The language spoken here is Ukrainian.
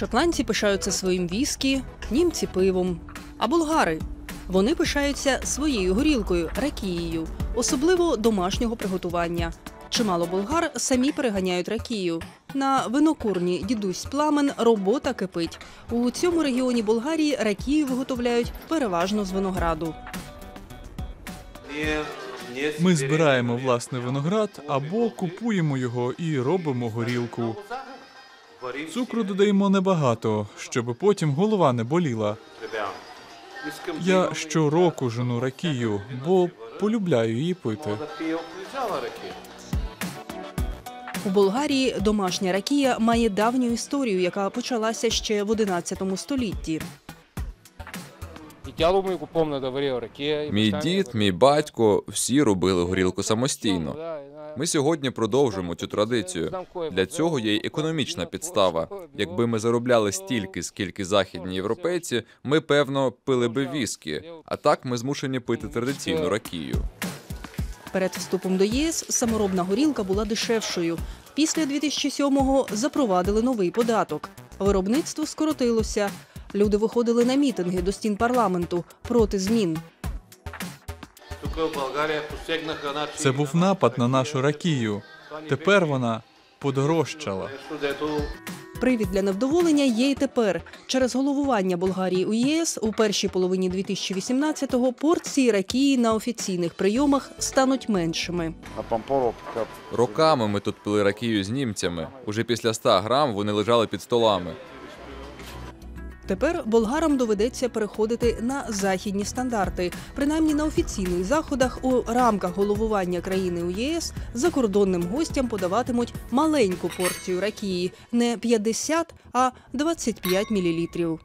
Шотландці пишаються своїм віскі, німці пивом. А болгари вони пишаються своєю горілкою ракією, особливо домашнього приготування. Чимало болгар самі переганяють ракію. На винокурні дідусь пламен робота кипить. У цьому регіоні Болгарії ракію виготовляють переважно з винограду. Ми збираємо власний виноград або купуємо його і робимо горілку. Цукру додаємо небагато, щоб потім голова не боліла. Я щороку жену ракію, бо полюбляю її пити. У Болгарії домашня ракія має давню історію, яка почалася ще в 11 столітті. Мій дід, мій батько всі робили горілку самостійно. Ми сьогодні продовжуємо цю традицію. Для цього є й економічна підстава. Якби ми заробляли стільки, скільки західні європейці, ми певно пили би віскі. А так ми змушені пити традиційну ракію. Перед вступом до ЄС саморобна горілка була дешевшою. Після 2007-го запровадили новий податок. Виробництво скоротилося. Люди виходили на мітинги до стін парламенту проти змін. Це був напад на нашу ракію. Тепер вона подорожчала. Привід для невдоволення є й тепер. Через головування Болгарії у ЄС у першій половині 2018-го порції ракії на офіційних прийомах стануть меншими. Роками ми тут пили ракію з німцями. Уже після 100 грам вони лежали під столами. Тепер болгарам доведеться переходити на західні стандарти. Принаймні на офіційних заходах у рамках головування країни у ЄС закордонним гостям подаватимуть маленьку порцію ракії не 50, а 25 мілілітрів.